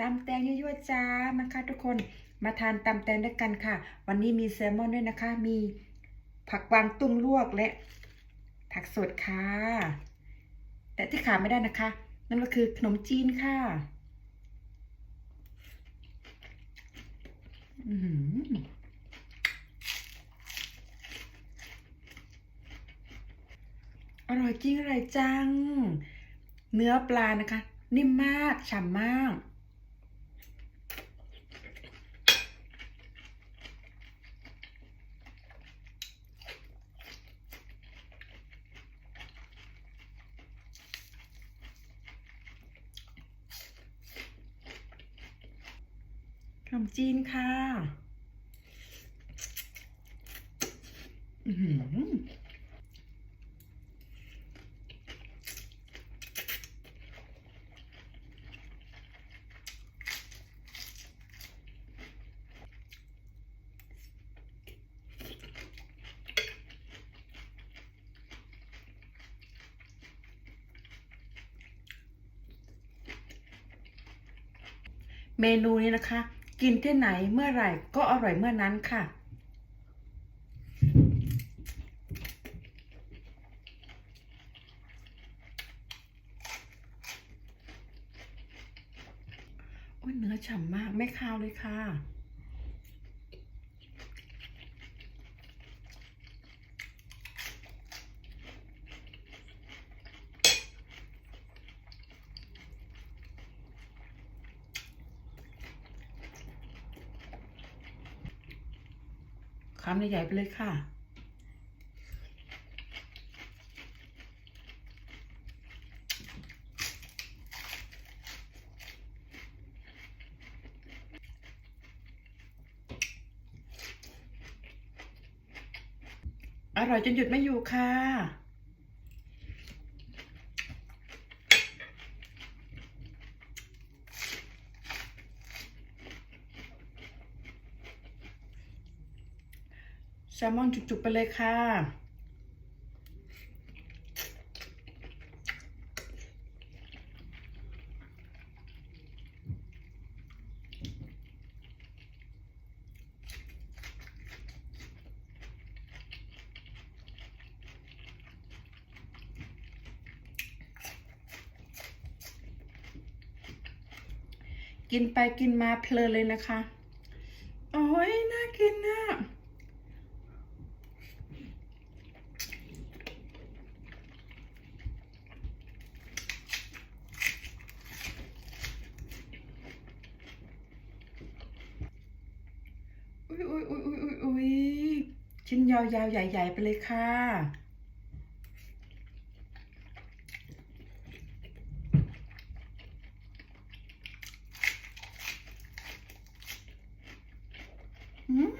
ตำแตงยั่วๆจ้ามาค่ะทุกคนมาทานตำแตงด้วยกันค่ะ วันนี้มีแซลมอนด้วยนะคะ มีผักกวางตุ้งลวกและผักสดค่ะ แต่ที่ขาดไม่ได้นะคะ นั่นก็คือขนมจีนค่ะอือหืออร่อยจริงอร่อยจัง เนื้อปลานะคะ นิ่มมาก ฉ่ำมาก ขนมจีนค่ะ อือหือเมนูนี้นะคะ กินที่ไหนเมื่อไหร่ก็อร่อยเมื่อนั้นค่ะ โอ้ยเนื้อฉ่ำมากไม่คาวเลยค่ะ คำใหญ่ๆไปเลยค่ะ อร่อยจนหยุดไม่อยู่ค่ะ ซลมอนจุกๆไปเลยค่ะ กินไปกินมาเพลินเลยนะคะ โอ้ยน่ากินนะ อุ้ยอุ้ยอุ้ยอุ้ยอุ้ยอุ้ยชิ้นยาวๆ ใหญ่ ๆ ไปเลยค่ะ อืม